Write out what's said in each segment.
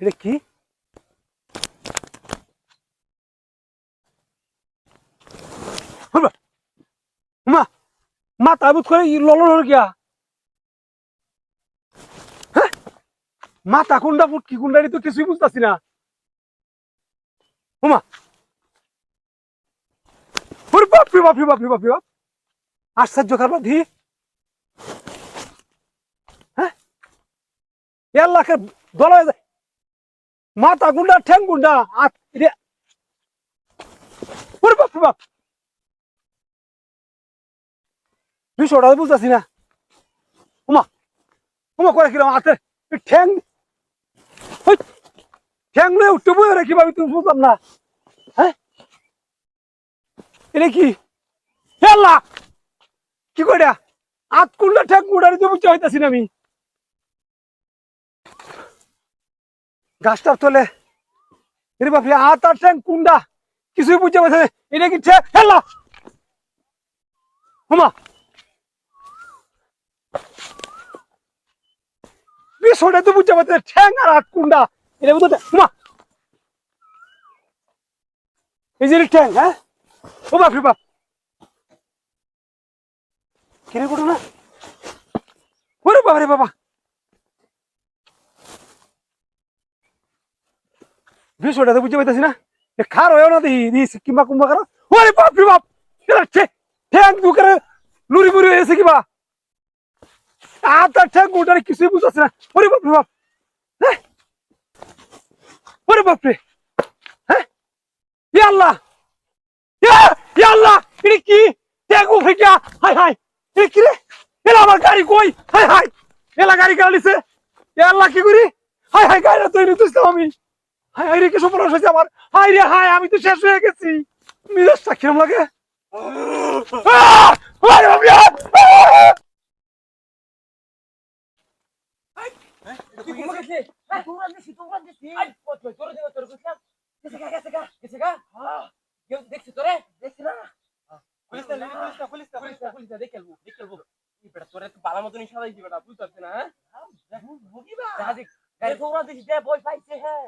এটা কি? মা মা তাবুত গিয়া। হ্যাঁ? ফুট, কি কুন্ডারি তো কিছুই বুঝতেছি না। হুমা বাপরে বাপরে বাপরে বাপরে বাপ আশ্চর্য খাবার ধি হ্যাঁ এলাকে দলে মাথা গুন্ডা ঠ্যাং গুন্ডা ওরে বাপরে বাপ বিষয়টা বুঝতেছি না উমা উমা করে কিরম হাতে ঠ্যাং ঠ্যাং উঠতে বই রে কীভাবে তুমি বুঝলাম না হ্যাঁ এটা কি? হেল্লা কি করে আত কুন্ডা ঠ্যাং কুন্ডা রে বুঝতে হইতাছি না আমি। গাছটার তলে। এরে বাপরে হাত আর ঠ্যাং কুন্ডা কিছুই বুঝতে পারছে। এটা কি ঠ্যাং হেল্লা হুমা! বিষয়টা তো বুঝতে পারছে। ঠ্যাং আর হাত কুন্ডা এটা বুঝতে হুমা! এই যে ঠ্যাং হ্যাঁ? ও বাপ কেন করো না? ওরে বাবা রে বাবা। বিষয়টা তো বুঝতে পারতেছি না। খার হয়েও না দেখি কিংবা কুম্বা কারও ওরে বাপ রে বাপ ঠ্যাং দুকারে লুরি বুড়ি হয়েছে কিবা আর তার ঠ্যাং ওটারে কিছুই বুঝতেছে না। ওরে বাপ রে বাপ। হ্যাঁ? ওরে বাপ রে। হ্যাঁ। আল্লাহ। আল্লাহ এটা কি উঠে গিয়া হাই হাই এ কি রে এলা আমার গাড়ি কই হাই হাই এলা গাড়ি গাড়িছে আল্লাহ কি করি হাই হাই গাড়িটা তৈরি তুইছিলাম আমি হাই হাই রে কি সপন হয়েছে আমার হাই রে হাই তো শেষ হয়ে গেছি মিজাজটা কিরম লাগে আহ! আরে বাবা! আহ!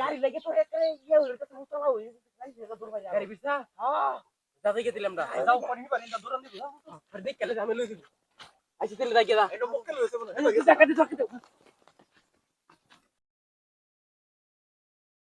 গাড়ি লাগে তো একটা ইয়ে হলো তো মুতলা হয়ে গাড়ি বিছা হ্যাঁ। দাদাকে দিলাম না যাও পানি পানি দূর আনি দাও আর দেখ আমি আইছি তেলে মনে হয়?